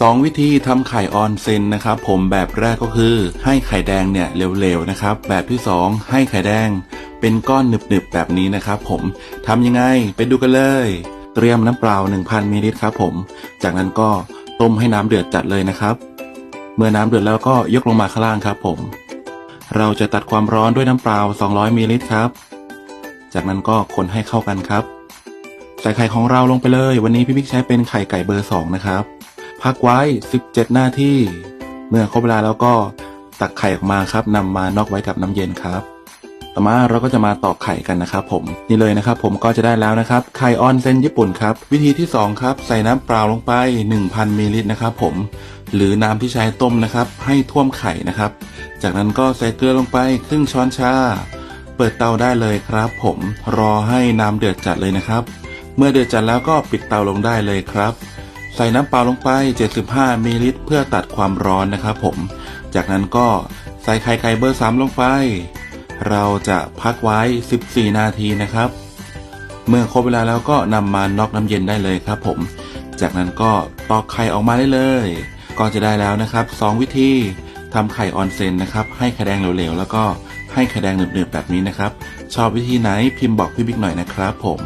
สองวิธีทำไข่ออนเซนนะครับผมแบบแรกก็คือ ให้ไข่แดงเนี่ยเหลวๆนะครับ แบบที่สองให้ไข่แดง เป็นก้อนหนึบๆแบบนี้นะครับผมทำยังไงไปดูกันเลย เตรียมน้ำเปล่า 1,000มิลลิลิตรครับผม จากนั้นก็ต้มให้น้ำเดือดจัดเลยนะครับ เมื่อน้ำเดือดแล้วก็ยกลงมาข้างล่างครับผม เราจะตัดความร้อนด้วยน้ำเปล่า 200มิลลิลิตรครับ จากนั้นก็คนให้เข้ากันครับใส่ไข่ของเราลงไปเลย วันนี้พี่บิ๊กใช้เป็นไข่ไก่เบอร์สองนะครับ พักไว้ 17 นาที เมื่อครบเวลาแล้วก็ตักไข่ออกมาครับนำมานอกไว้กับน้ำเย็นครับ ต่อมาเราก็จะมาตอกไข่กันนะครับผม นี่เลยนะครับผมก็จะได้แล้วนะครับ ไข่ออนเซนญี่ปุ่นครับ วิธีที่สองครับ ใส่น้ำเปล่าลงไป 1,000มิลลิลิตรนะครับผม หรือน้ำที่ใช้ต้มนะครับ ให้ท่วมไข่นะครับ จากนั้นก็ใส่เกลือลงไปครึ่งช้อนชา เปิดเตาได้เลยครับ ผม รอให้น้ำเดือดจัดเลยนะครับ เมื่อเดือดจัดแล้วก็ปิดเตาลงได้เลยครับ ใส่น้ำเปล่าลงไป 75มิลลิลิตรเพื่อตัดความร้อนนะครับผม จากนั้นก็ใส่ไข่ไก่เบอร์สามลงไป เราจะพักไว้ 14 นาทีนะครับ เมื่อครบเวลาแล้วก็นำมานอกน้ำเย็นได้เลยครับผม จากนั้นก็ตอกไข่ออกมาได้เลย ก็จะได้แล้วนะครับ 2 วิธีทำไข่ออนเซนนะครับให้ไข่แดงเหลวๆแล้วก็ให้ไข่แดงหนึบๆแบบนี้นะครับ ชอบวิธีไหนพิมพ์บอกพี่บิ๊กหน่อยนะครับผม